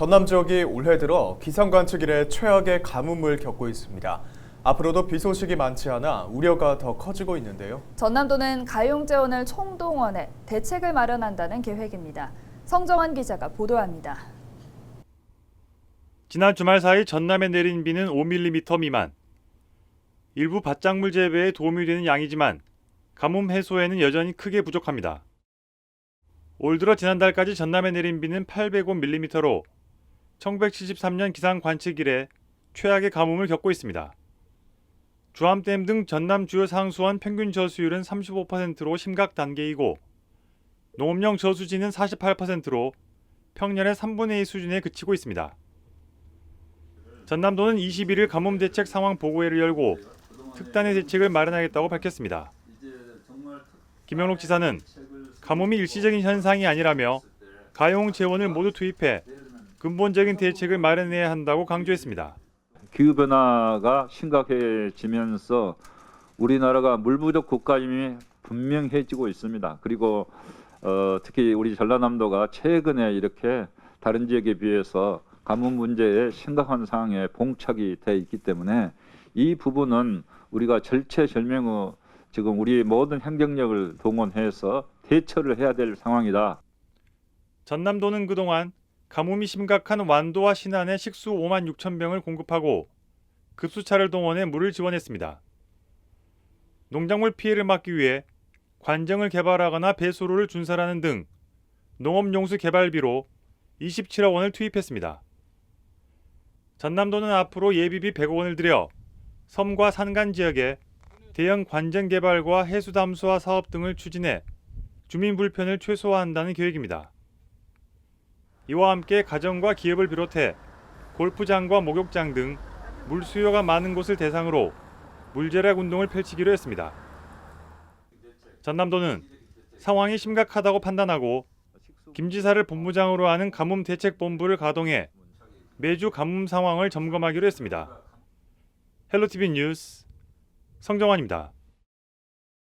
전남 지역이 올해 들어 기상 관측 이래 최악의 가뭄을 겪고 있습니다. 앞으로도 비 소식이 많지 않아 우려가 더 커지고 있는데요. 전남도는 가용재원을 총동원해 대책을 마련한다는 계획입니다. 성정환 기자가 보도합니다. 지난 주말 사이 전남에 내린 비는 5mm 미만. 일부 밭작물 재배에 도움이 되는 양이지만 가뭄 해소에는 여전히 크게 부족합니다. 올 들어 지난달까지 전남에 내린 비는 805mm로 1973년 기상 관측 이래 최악의 가뭄을 겪고 있습니다. 주암댐 등 전남 주요 상수원 평균 저수율은 35%로 심각 단계이고 농업용 저수지는 48%로 평년의 3분의 2 수준에 그치고 있습니다. 전남도는 21일 가뭄 대책 상황 보고회를 열고 특단의 대책을 마련하겠다고 밝혔습니다. 김영록 지사는 가뭄이 일시적인 현상이 아니라며 가용 재원을 모두 투입해 근본적인 대책을 마련해야 한다고 강조했습니다. 기후 변화가 심각해지면서 우리나라가 물 부족 국가임이 분명해지고 있습니다. 그리고 어, 특히 우리 전라남도가 최근에 이렇게 다른 지역에 비해서 가뭄 문제에 심각한 상황에 봉착이 돼 있기 때문에 이 부분은 우리가 절체절명의 지금 우리 모든 행정력을 동원해서 대처를 해야 될 상황이다. 전남도는 그동안 가뭄이 심각한 완도와 신안에 식수 5만 6천 병을 공급하고 급수차를 동원해 물을 지원했습니다. 농작물 피해를 막기 위해 관정을 개발하거나 배수로를 준설하는 등 농업용수 개발비로 27억 원을 투입했습니다. 전남도는 앞으로 예비비 100억 원을 들여 섬과 산간 지역에 대형 관정 개발과 해수 담수화 사업 등을 추진해 주민 불편을 최소화한다는 계획입니다. 이와 함께 가정과 기업을 비롯해 골프장과 목욕장 등 물 수요가 많은 곳을 대상으로 물절약 운동을 펼치기로 했습니다. 전남도는 상황이 심각하다고 판단하고 김 지사를 본부장으로 하는 가뭄 대책 본부를 가동해 매주 가뭄 상황을 점검하기로 했습니다. 헬로티비 뉴스 성정환입니다.